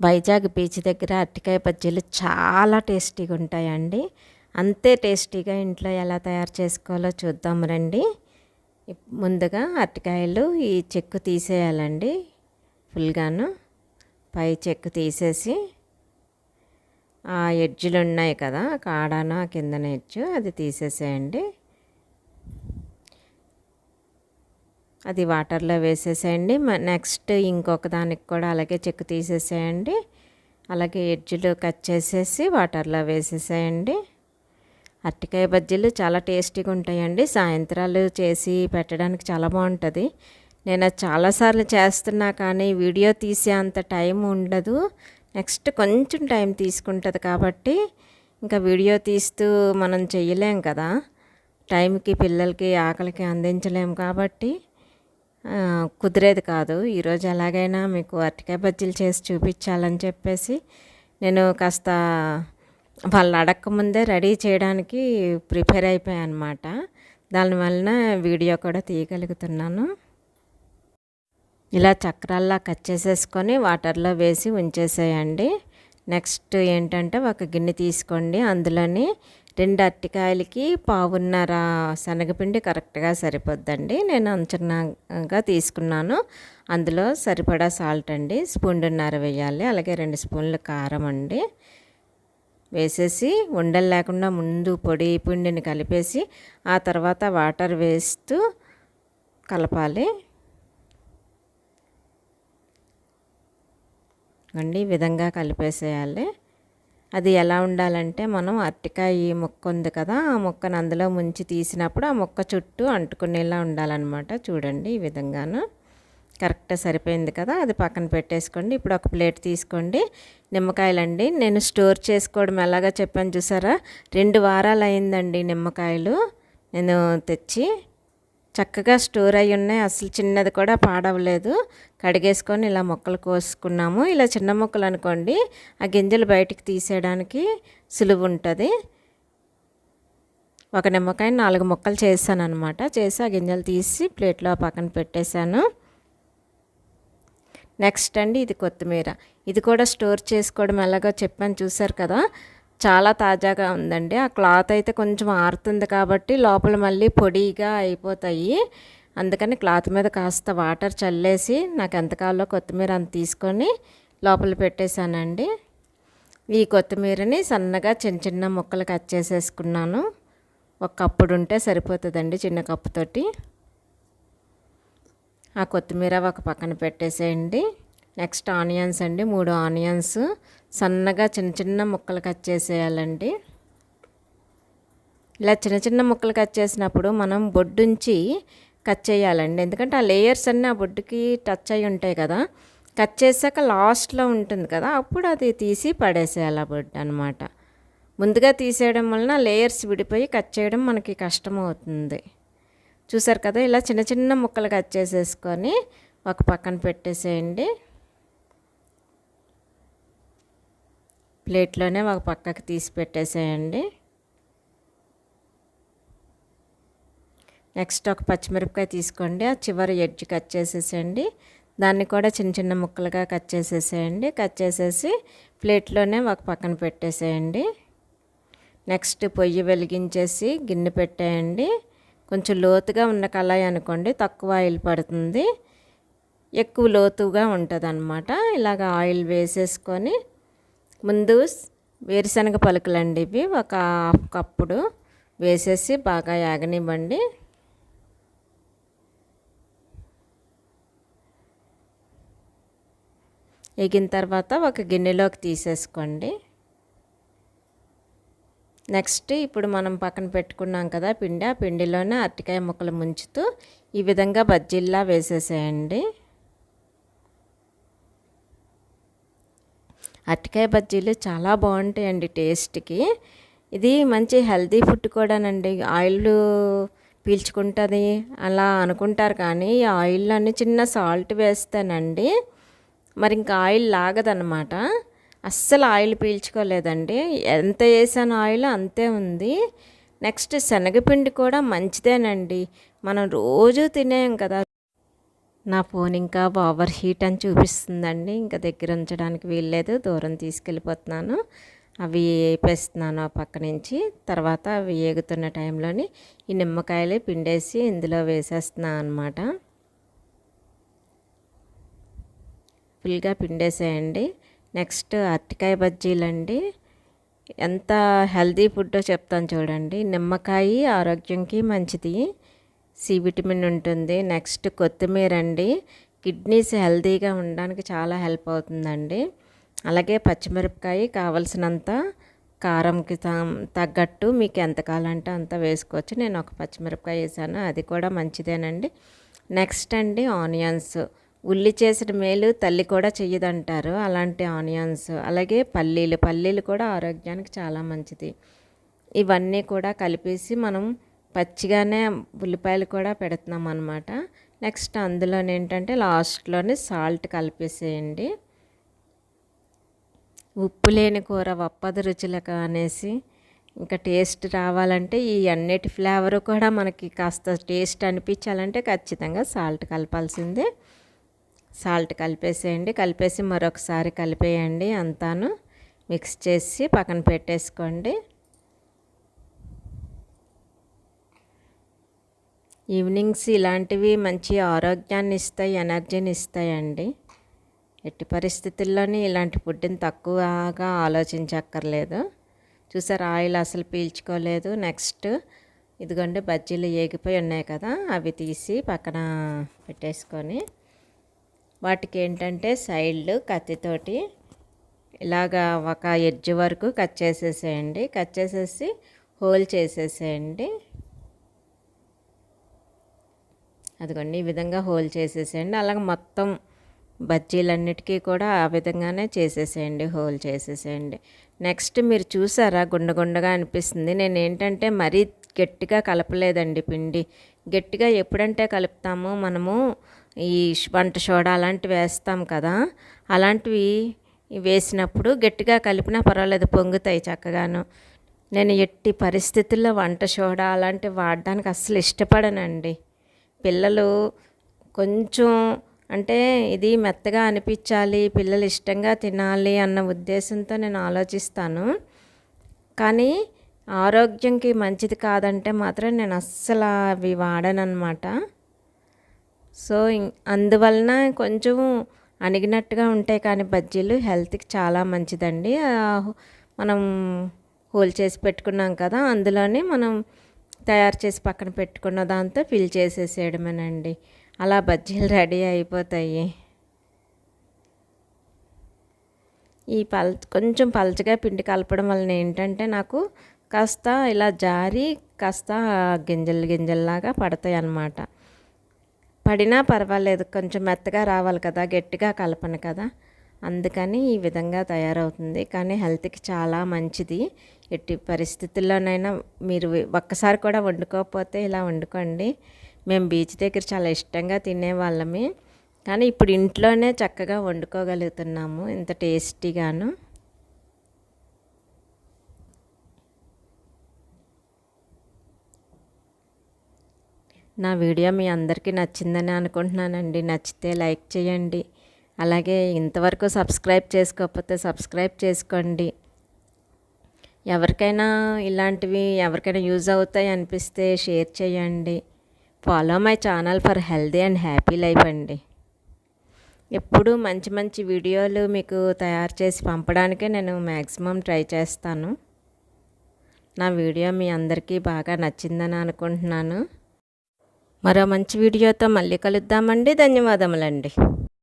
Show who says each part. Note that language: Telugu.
Speaker 1: వైజాగ్ బీచ్ దగ్గర అరటికాయ బజ్జీలు చాలా టేస్టీగా ఉంటాయండి. అంతే టేస్టీగా ఇంట్లో ఎలా తయారు చేసుకోవాలో చూద్దాం రండి. ముందుగా అరటికాయలు ఈ చెక్కు తీసేయాలండి ఫుల్గాను. పై చెక్కు తీసేసి ఆ ఎడ్జులు ఉన్నాయి కదా కాడాన కిందన ఎడ్జు అది తీసేసేయండి. అది వాటర్లో వేసేసేయండి. మ- నెక్స్ట్ ఇంకొక దానికి కూడా అలాగే చెక్కు తీసేసేయండి. అలాగే ఎడ్జులు కట్ చేసేసి వాటర్లో వేసేసేయండి. అరటికాయ బజ్జీలు చాలా టేస్టీగా ఉంటాయండి. సాయంత్రాలు చేసి పెట్టడానికి చాలా బాగుంటుంది. నేను అది చాలాసార్లు చేస్తున్నా కానీ వీడియో తీసే అంత టైం ఉండదు. నెక్స్ట్ కొంచెం టైం తీసుకుంటుంది కాబట్టి ఇంకా వీడియో తీస్తూ మనం చెయ్యలేం కదా. టైంకి పిల్లలకి ఆకలికి అందించలేం కాబట్టి కుదిరేది కాదు. ఈరోజు ఎలాగైనా మీకు అరటికాయ బజ్జీలు చేసి చూపించాలని చెప్పేసి నేను కాస్త వాళ్ళు అడక్క ముందే రెడీ చేయడానికి ప్రిపేర్ అయిపోయాను అనమాట దానివలన వీడియో కూడా తీయగలుగుతున్నాను. ఇలా చక్రాల్లా కట్ చేసేసుకొని వాటర్లో వేసి ఉంచేసేయండి. నెక్స్ట్ ఏంటంటే ఒక గిన్నె తీసుకోండి. అందులోని రెండు అరటికాయలకి పావున్నర శనగపిండి కరెక్ట్గా సరిపోద్దండి. నేను అంచనాగా తీసుకున్నాను. అందులో సరిపడా సాల్ట్ అండి స్పూన్న్నర వేయాలి. అలాగే రెండు స్పూన్లు కారం అండి. వేసేసి ఉండలు లేకుండా ముందు పొడి పిండిని కలిపేసి ఆ తర్వాత వాటర్ వేస్తూ కలపాలి. అండి ఈ విధంగా కలిపేసేయాలి. అది ఎలా ఉండాలంటే మనం అరటికాయ ముక్క ఉంది కదా ఆ ముక్కను అందులో ముంచి తీసినప్పుడు ఆ ముక్క చుట్టూ అంటుకునేలా ఉండాలన్నమాట. చూడండి ఈ విధంగాను. కరెక్ట్ సరిపోయింది కదా అది పక్కన పెట్టేసుకోండి. ఇప్పుడు ఒక ప్లేట్ తీసుకోండి. నిమ్మకాయలండి నేను స్టోర్ చేసుకోవడం ఎలాగా చెప్పాను చూసారా? రెండు వారాలు అయిందండి నిమ్మకాయలు నేను తెచ్చి. చక్కగా స్టోర్ అయి ఉన్నాయి. అసలు చిన్నది కూడా పాడవలేదు. కడిగేసుకొని ఇలా మొక్కలు కోసుకున్నాము. ఇలా చిన్న మొక్కలు అనుకోండి ఆ గింజలు బయటికి తీసేయడానికి సులువు ఉంటుంది. ఒక నిమ్మకాయ నాలుగు మొక్కలు చేశాను అనమాట చేసి ఆ గింజలు తీసి ప్లేట్లో పక్కన పెట్టేశాను. నెక్స్ట్ అండి ఇది కొత్తిమీర. ఇది కూడా స్టోర్ చేసుకోవడం ఎలాగో చెప్పాను చూసారు కదా? చాలా తాజాగా ఉందండి. ఆ క్లాత్ అయితే కొంచెం ఆరుతుంది కాబట్టి లోపల మళ్ళీ పొడిగా అయిపోతాయి. అందుకని క్లాత్ మీద కాస్త వాటర్ చల్లేసి నాకు ఎంత కావాలో కొత్తిమీర అంత తీసుకొని లోపల పెట్టేశానండి. ఈ కొత్తిమీరని సన్నగా చిన్న చిన్న ముక్కలు కట్ చేసేసుకున్నాను. ఒక కప్పుడు ఉంటే సరిపోతుందండి చిన్న కప్పుతోటి ఆ కొత్తిమీర ఒక పక్కన పెట్టేసేయండి. నెక్స్ట్ ఆనియన్స్ అండి మూడు ఆనియన్స్. సన్నగా చిన్న చిన్న ముక్కలు కట్ చేసేయాలండి. ఇలా చిన్న చిన్న ముక్కలు కట్ చేసినప్పుడు మనం బొడ్డుంచి కట్ చేయాలండి. ఎందుకంటే ఆ లేయర్స్ అన్నీ ఆ బొడ్డుకి టచ్ అయి ఉంటాయి కదా. కట్ చేసాక లాస్ట్లో ఉంటుంది కదా. అప్పుడు అది తీసి పడేసేయాలి ఆ బొడ్డు అనమాట ముందుగా తీసేయడం వలన లేయర్స్ విడిపోయి కట్ చేయడం మనకి కష్టం అవుతుంది చూసారు కదా ఇలా చిన్న చిన్న ముక్కలు కట్ చేసేసుకొని ఒక పక్కన పెట్టేసేయండి. ప్లేట్లోనే ఒక పక్కకి తీసి పెట్టేసేయండి. నెక్స్ట్ ఒక పచ్చిమిరపకాయ తీసుకోండి. ఆ చివరి ఎడ్జ్ కట్ చేసేసేయండి. దాన్ని కూడా చిన్న చిన్న ముక్కలుగా కట్ చేసేసేయండి. కట్ చేసేసి ప్లేట్లోనే ఒక పక్కన పెట్టేసేయండి. నెక్స్ట్ పొయ్యి వెలిగించేసి గిన్నె పెట్టేయండి. కొంచెం లోతుగా ఉన్న కళాయి అనుకోండి తక్కువ ఆయిల్ పడుతుంది. ఎక్కువ లోతుగా ఉంటుంది అనమాట ఇలాగ ఆయిల్ వేసేసుకొని ముందు వేరుశనగ పలుకులండి ఇవి. ఒక హాఫ్ కప్పుడు వేసేసి బాగా యాగనివ్వండి. ఎగిన తర్వాత ఒక గిన్నెలోకి తీసేసుకోండి. నెక్స్ట్ ఇప్పుడు మనం పక్కన పెట్టుకున్నాం కదా పిండి ఆ పిండిలోనే అరటికాయ ముక్కలు ముంచుతూ ఈ విధంగా బజ్జీల్లా వేసేసేయండి. అరటికాయ బజ్జీలు చాలా బాగుంటాయండి టేస్ట్కి. ఇది మంచి హెల్తీ ఫుడ్ కూడానండి. ఆయిల్ పీల్చుకుంటుంది అలా అనుకుంటారు కానీ ఈ ఆయిల్లోని చిన్న సాల్ట్ వేస్తానండి మరి ఇంకా ఆయిల్ లాగదనమాట అస్సలు ఆయిల్ పీల్చుకోలేదండి. ఎంత వేసాను ఆయిల్ అంతే ఉంది. నెక్స్ట్ శనగపిండి కూడా మంచిదేనండి. మనం రోజు తినేం కదా. నా ఫోన్ ఇంకా ఓవర్ హీట్ అని చూపిస్తుందండి. ఇంకా దగ్గర ఉంచడానికి వీల్లేదు. దూరం తీసుకెళ్ళిపోతున్నాను. అవి వేపేస్తున్నాను ఆ పక్క నుంచి. తర్వాత అవి ఏగుతున్న టైంలోని ఈ నిమ్మకాయలు పిండేసి ఇందులో వేసేస్తున్నాను అనమాట ఫుల్గా పిండేసేయండి. నెక్స్ట్ అరటికాయ బజ్జీలండి. ఎంత హెల్దీ ఫుడ్డో చెప్తాను చూడండి. నిమ్మకాయ ఆరోగ్యంకి మంచిది. సి విటమిన్ ఉంటుంది. నెక్స్ట్ కొత్తిమీర అండి. కిడ్నీస్ హెల్తీగా ఉండడానికి చాలా హెల్ప్ అవుతుందండి. అలాగే పచ్చిమిరపకాయ కావలసినంత కారంకి తగ్గట్టు మీకు ఎంత కావాలంటే అంత వేసుకోవచ్చు. నేను ఒక పచ్చిమిరపకాయ వేసాను. అది కూడా మంచిదేనండి. నెక్స్ట్ అండి ఆనియన్స్. ఉల్లి చేసిన మేలు తల్లి కూడా చెయ్యదంటారు. అలాంటి ఆనియన్స్. అలాగే పల్లీలు. పల్లీలు కూడా ఆరోగ్యానికి చాలా మంచిది. ఇవన్నీ కూడా కలిపేసి మనం పచ్చిగానే ఉల్లిపాయలు కూడా పెడుతున్నాం అనమాట నెక్స్ట్ అందులో ఏంటంటే లాస్ట్లోనే సాల్ట్ కలిపేసేయండి. ఉప్పు లేని కూర వప్పది రుచులకు అనేసి. ఇంకా టేస్ట్ రావాలంటే ఈ అన్నిటి ఫ్లేవర్ కూడా మనకి కాస్త టేస్ట్ అనిపించాలంటే ఖచ్చితంగా సాల్ట్ కలపాల్సిందే. సాల్ట్ కలిపేసేయండి. కలిపేసి మరొకసారి కలిపేయండి అంతాను. మిక్స్ చేసి పక్కన పెట్టేసుకోండి. ఈవినింగ్స్ ఇలాంటివి మంచి ఆరోగ్యాన్ని ఇస్తాయి ఎనర్జీని ఇస్తాయండి ఎట్టి పరిస్థితుల్లోని ఇలాంటి ఫుడ్ని తక్కువగా ఆలోచించక్కర్లేదు. చూసారు ఆయిల్ అసలు పీల్చుకోలేదు. నెక్స్ట్ ఇదిగోండి బజ్జీలు ఏగిపోయి ఉన్నాయి కదా అవి తీసి పక్కన పెట్టేసుకొని వాటికి ఏంటంటే సైడ్లు కత్తితోటి ఇలాగా ఒక ఎడ్జ్ వరకు కట్ చేసేసేయండి. కట్ చేసేసి హోల్ చేసేసేయండి. అదిగోండి ఈ విధంగా హోల్ చేసేసేయండి. అలాగే మొత్తం బజ్జీలన్నిటికీ కూడా ఆ విధంగానే చేసేసేయండి హోల్ చేసేసేయండి. నెక్స్ట్ మీరు చూసారా గుండగుండగా అనిపిస్తుంది. నేను ఏంటంటే మరీ గట్టిగా కలపలేదండి పిండి. గట్టిగా ఎప్పుడంటే కలుపుతాము మనము ఈ వంట సోడా అలాంటివి వేస్తాం కదా అలాంటివి వేసినప్పుడు గట్టిగా కలిపినా పర్వాలేదు పొంగుతాయి చక్కగాను. నేను ఎట్టి పరిస్థితుల్లో వంట సోడా అలాంటివి వాడడానికి అస్సలు ఇష్టపడనండి. పిల్లలు కొంచెం అంటే ఇది మెత్తగా అనిపించాలి పిల్లలు ఇష్టంగా తినాలి అన్న ఉద్దేశంతో నేను ఆలోచిస్తాను. కానీ ఆరోగ్యంకి మంచిది కాదంటే మాత్రం నేను అస్సలు అవి వాడనమాట సో అందువలన కొంచెం అణిగినట్టుగా ఉంటాయి కానీ బజ్జీలు హెల్త్కి చాలా మంచిదండి. మనం హోల్ చేసి పెట్టుకున్నాం కదా అందులోనే మనం తయారు చేసి పక్కన పెట్టుకున్న దాంతో ఫిల్ చేసేసేయడమేనండి. అలా బజ్జీలు రెడీ అయిపోతాయి. ఈ పల్ కొంచెం పలచగా పిండి కలపడం వలన ఏంటంటే నాకు కాస్త ఇలా జారి కాస్త గింజలు గింజల్లాగా పడతాయి అన్నమాట పడినా పర్వాలేదు కొంచెం మెత్తగా రావాలి కదా గట్టిగా కలపను కదా. అందుకని ఈ విధంగా తయారవుతుంది. కానీ హెల్త్కి చాలా మంచిది. ఎట్టి పరిస్థితుల్లోనైనా మీరు ఒక్కసారి కూడా వండుకోకపోతే ఇలా వండుకోండి. మేము బీచ్ దగ్గర చాలా ఇష్టంగా తినేవాళ్ళమే కానీ ఇప్పుడు ఇంట్లోనే చక్కగా వండుకోగలుగుతున్నాము. ఇంత టేస్టీగాను. నా వీడియో మీ అందరికీ నచ్చిందని అనుకుంటున్నానండి. నచ్చితే లైక్ చేయండి. అలాగే ఇంతవరకు సబ్స్క్రైబ్ చేసుకోకపోతే సబ్స్క్రైబ్ చేసుకోండి. ఎవరికైనా ఇలాంటివి ఎవరికైనా యూజ్ అవుతాయి అనిపిస్తే షేర్ చేయండి. Follow my channel for healthy and happy life అండి. ఎప్పుడు మంచి మంచి వీడియోలు మీకు తయారు చేసి పంపడానికే నేను మ్యాక్సిమం ట్రై చేస్తాను. నా వీడియో మీ అందరికీ బాగా నచ్చిందని అనుకుంటున్నాను. మరో మంచి వీడియోతో మళ్ళీ కలుద్దామండి. ధన్యవాదములండి.